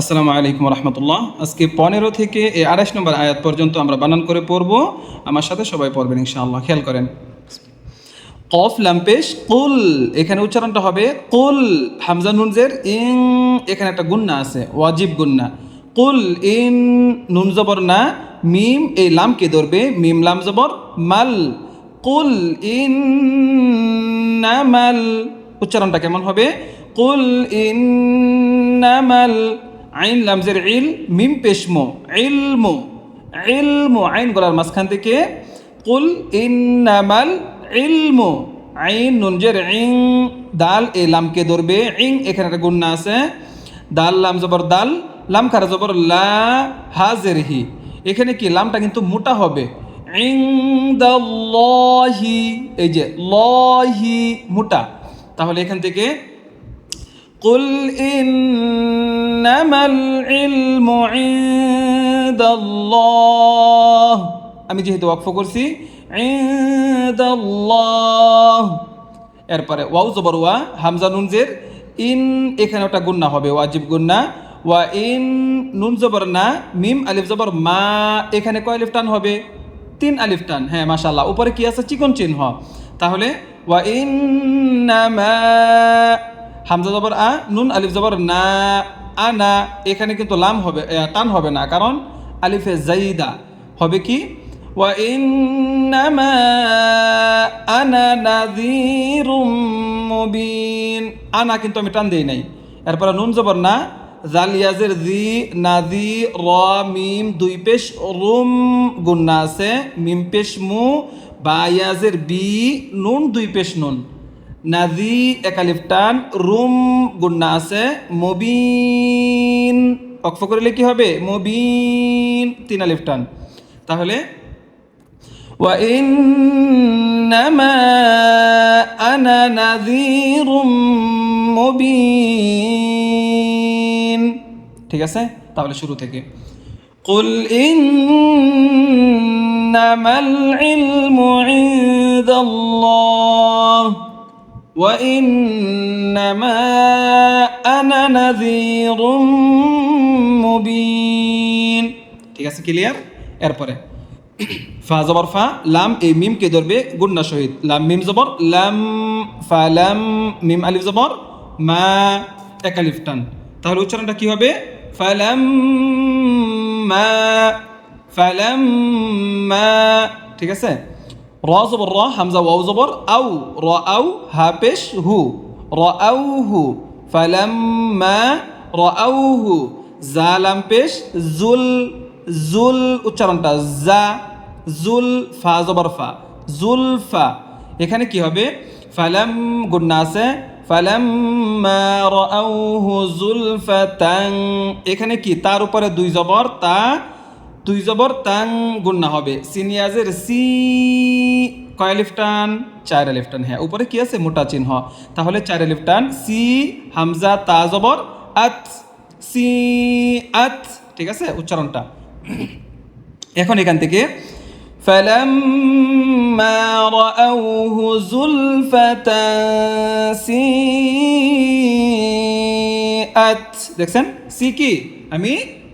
আসসালামু আলাইকুম রহমতুল্লাহ আজকে পনেরো থেকে এই আড়াইশ নম্বর আয়াত পর্যন্ত আমরা বানান করে পড়ব। আমার সাথে সবাই পড়বেন, ইনশাআল্লাহ। খেয়াল করেন। কফ লাম্পেশ কুল। এখানে উচ্চারণটা হবে কুল। হামজা নুনজের ইং এখানে একটা গুন্না আছে, ওয়াজিব গুন্না। কুল, ইন, নুন, জবর না। মিম, এই লামকে ধরবে? মিম, লাম, জবর, মাল। কুল, ইন, না, মাল। উচ্চারণটা কেমন হবে? কুল ইন্নামাল আইন লামজের ইল মিম পেশমো, ইলমু ইলমু, আইন গলার মাঝখান থেকে কুল ইন্নামাল ইলমু, আইন নুনজের ইং, দাল এই লামকে ধরবে, ইং এখানে একটা গুন্না আছে, দাল লাম জবর দাল, লাম খারা জবর লা হাজের হি। এখানে কি লামটা কিন্তু মোটা হবে? এই যে লহি মোটা। তাহলে এখান থেকে قل إنما العلم عند الله আমি যেহেতু ওয়াকফ করছি عند الله এরপরে ওয়াও জবর ওয়া হামজা নুনজের ইন এখানে একটা গুন্না হবে ওয়াজিব গুন্না ওয়া ইন নুন জবর না মিম আলিফ জবর মা এখানে কয় আলিফ টান হবে তিন আলিফ টান হ্যাঁ মাশাল্লাহ উপরে কি আছে চিকন চিহ্ন তাহলে ওয়া ইন হামজা জবর আ, নুন, আলিফ জবর না আনা এখানে কিন্তু লাম হবে টান হবে না, কারণ আলিফে জাইদা হবে কি? ওয়া ইন্নামা আনা নাযীরুম মুবিন। আনা কিন্তু আমি টান দেই নাই। এরপরে নুন জবর না জালিয়াজের জি নাজি র, মিম, দুই পেশ, রুম, গুন্না আছে, মিম পেশ মু বায়াজের বি, নুন, দুই পেশ নুন। নাজি একালিফ টান রুম গুন্না আছে মবিন অক্ফ করলে কি হবে মবিন তিন আলিফ টান তাহলে وإنما أنا نذير مبين ঠিক আছে তাহলে শুরু থেকে قل إنما العلم عند الله وإنما أنا نذير মুবিন ঠিক আছে ক্লিয়ার এরপরে ফা জবর ফা লাম এই মিমকে ধরবে গুন্না সহিত লাম মিম জবর লাম ফা লাম মিম আলিফ জবর মা এক আলিফ টান তাহলে উচ্চারণটা কি হবে ফালাম মা ফালাম মা ঠিক আছে র জবর র হামজা ওয়াও জবর আউ র আউ হা। পেশ হু। র আউ হু। ফালাম মা র আউ হু জালাম পেশ, জুল জুল উচ্চারণটা, জা, জুল, ফা, জবর, ফা। জুল, ফা। এখানে কি হবে? ফালাম গুন্না আছে ফালাম রাউহু জুলফাতাং এখানে কি? তার উপরে দুই জবর, তা, দুই জবর, তাং গুন্না হবে। সিনিয়াজের সি কয় লিফটান চার লিফটান হ্যাঁ উপরে কি আছে মোটা চিহ্ন তাহলে চার লিফটান সি হামজা তা জবর আত সি আত ঠিক আছে উচ্চারণটা এখন এখান থেকে فلما رأوه زلفة سيئت দেখছেন সি কি আমি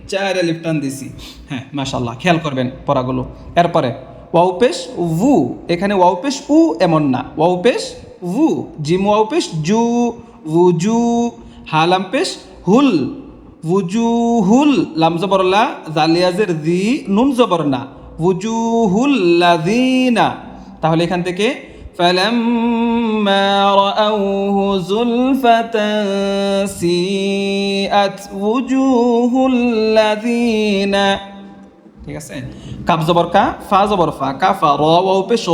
চার আলিফ টান দিছি হ্যাঁ মাশাল্লাহ খেয়াল করবেন পড়াগুলো এরপরে ওয়াও পেশ ভু এখানে ওয়াও পেশ উ এমন না ওয়াও পেশ ভু জিম ওয়াও পেশ জু উজু হালাম পেশ হুল উজুহুল লাম জবরলা জালিয়াজের জি নুন জবর না উজুহুল্লাযীনা তাহলে এখান থেকে فلما رأوه زلفة سيئت وجوه الذين ঠিক আছে? কাপ জবর কা, ফা জবর ফা কাফা র ওয়াও পেশ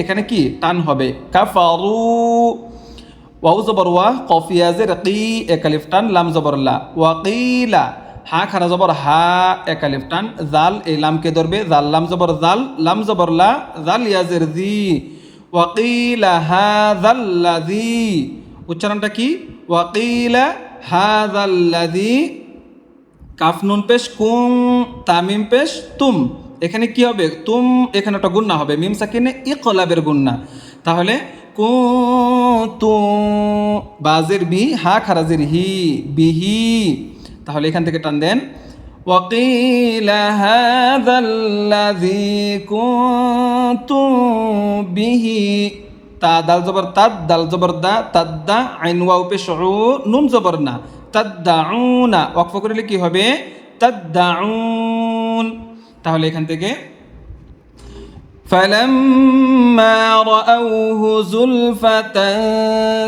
এখানে কি? টান হবে। কাফা রু ওয়াও জবর ওয়া কফিয়াজের কি একালিফ টান, লাম জবর লা। ওয়াকিলা, হা খারা জবর হা একালিফ টান, জাল, এই লামকে ধরবে, জাল, লাম জবর জাল, লাম জবর লা, জাল ইয়াজের জি ওয়াকিলা, হা জাল্লাদি উচ্চারণটা কি? ওয়াকিলা, হা জাল্লাদি কাফ নুন পেশ কুম তামিম পেশ তুম এখানে কি হবে তুম এখানে একটা গুন্না হবে মিম সাকিনে ইকলাবের গুন্না তাহলে কুতু বাজের বি হা খারাজের হি বিহি তাহলে এখান থেকে টান দেন وقيل هذا الذي كنتم به তা দাল জবর তাদ দাল জবর দা তাদ্দা আইন ওয়াও পেশ উ নুন জবর না তাদ্দাউনা ওয়াকফ করলে কি হবে তাদ্দাউন তাহলে এখান থেকে فلما رأوه زلفة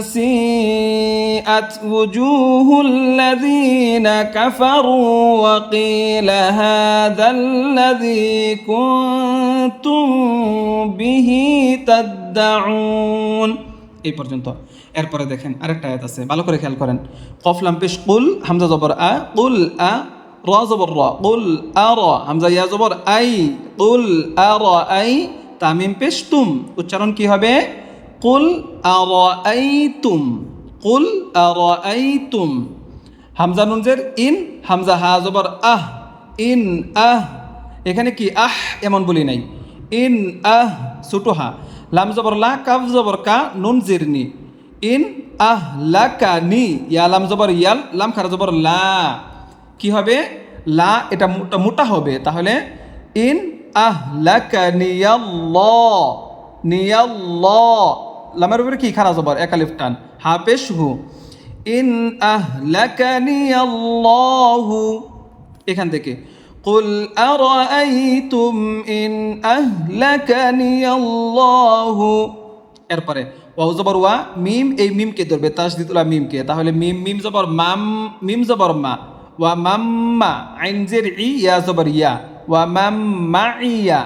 سيئت وجوه الذين كفروا وقيل هذا الذي كنتم به তাদ্দাউন এই পর্যন্ত। এরপরে দেখেন আরেকটা আয়াত আছে, ভালো করে খেয়াল করেন। কফলাম পেশ, কুল, হামজা, জবর, আ, কুল, আ, র, জবর, র, কুল, আ, র, হামজা, ইয়া, জবর, আই, কুল, আ, র, আই, তামিম, পেশ, তুম। উচ্চারণ কি হবে? কুল, আ, র, আই, তুম। কুল, আ, র, আই, তুম। হামজা, নুনজের ইন, হামজা, হা, জবর, আহ, ইন, আহ। এখানে কি আহ এমন বলি নাই। ইন, আহ সুটু হা। লাম জবর লা, কাফ জবর কা, নুন জিরনি। ইন আহ লা কা নি ইয়া লাম জবর ইয়াল, লাম খারা জবর লা। কি হবে? লা, এটা মোটা মোটা হবে। তাহলে ইন আহ লা কা নিয়াল্ল নিয়াল্ল লামের উপরে কি? খারা জবর একালিফ টান। হা পেশ হু। ইন আহ লা কা নিয়াল্লাহু এখান থেকে। قل أرأيتم إن أهلكني الله এরপরে ওয়াও জবর ওয়া মিম এই মিমকে ধরবে তাসদিদুল্লাহ মিমকে তাহলে মিম মিম জবর মাম মিম জবর মা ওয়া মাম্মা আইন জের ই ইয়া জবর ইয়া ওয়া মাম্মা ইয়া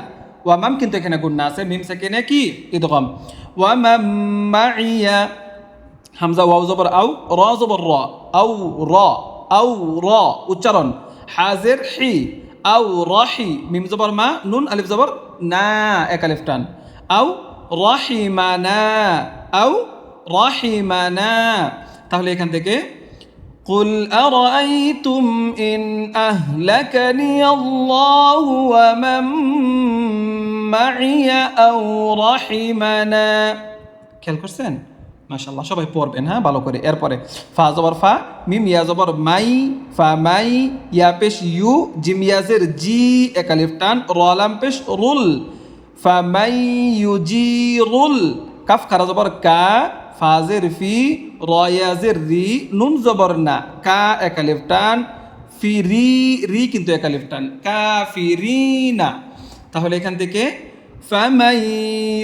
ওয়া মাম কিন্তু এখানে গুণ না আছে মিম সেকেন্ডে কি ইদগম ওয়া মাম্মা ইয়া হামজা ওয়াও জবর আউ র জবর র আউ র আউ র উচ্চারণ হাজের হি আউ রহি মিম জবর মা নুন আলিফ জবর না এক আলিফ টান আউ রহিমানা আউ রহিমানা তাহলে এখান থেকে قل أرأيتم إن أهلكني الله ومن معي أو رحمنا খেয়াল করছেন মাশাল্লাহ সবাই পড়বেন হ্যাঁ? ভালো করে। এরপরে, ফা জবর ফা, মিম, ইয়া জবর মাই, ফা মাই, ইয়া পেশ ইউ, জিম ইয়াজের জি, একালিফ টান রলাম পেশ রুল, ফা মাই ইউ জি রুল, কাফ খারা জবর কা, ফাজের ফি রয়াজের রি, নুন জবর না, কা একালিফ টান, ফি রি রি কিন্তু একালিফ টান কা ফি রি না তাহলে এখান থেকে فمن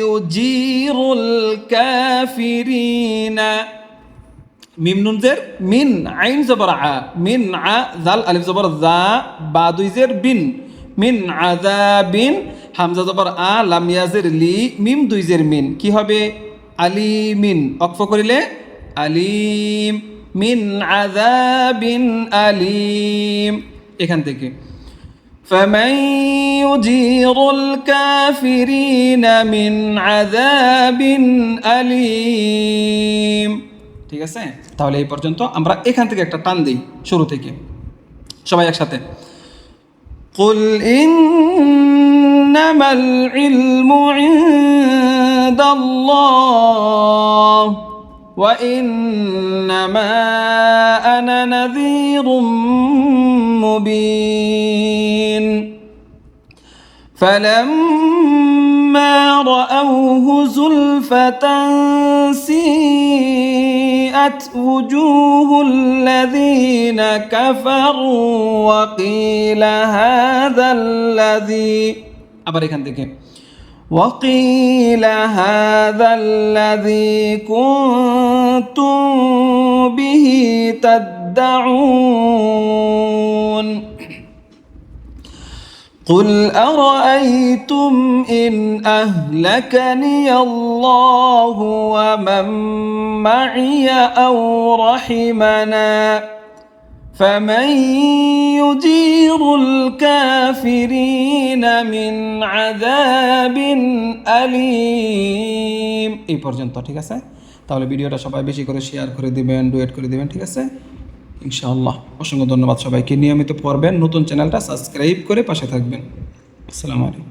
يجير الكافرين মিম নুন জের মিন আইন জবর আ মিন আ জাল আলিফ জবর জা বা দুই জের বিন মিন আযাবিন হামজা জবর আ লাম ইয়াজের লি মিম দুই জের মিন কি হবে আলিমিন অক্ফ করিলে আলিম মিন আযাবিন আলিম এখান থেকে فمن يجير الكافرين من عذاب أليم ঠিক আছে তাহলে এই পর্যন্ত আমরা এখান থেকে একটা টান দিই শুরু থেকে সবাই একসাথে قل إنما العلم عند الله وإنما أنا نذير مبين فلما رأوه زلفة سيئت وجوه الذين كفروا وقيل هذا الذي আবার এখান থেকে وقيل هذا الذي كنتم به تدعون قل أرأيتم إن أهلكني الله ومن معي أو رحمنا فمن يجير الكافرين من عذاب أليم এই পর্যন্ত ঠিক আছে তাহলে ভিডিওটা সবাই বেশি করে শেয়ার করে দিবেন ডুয়েট করে দিবেন ঠিক আছে ইনশাআল্লাহ। অসংখ্য ধন্যবাদ সবাইকে। নিয়মিত পড়বেন নতুন চ্যানেলটা সাবস্ক্রাইব করে পাশে থাকবেন। আসসালামু আলাইকুম।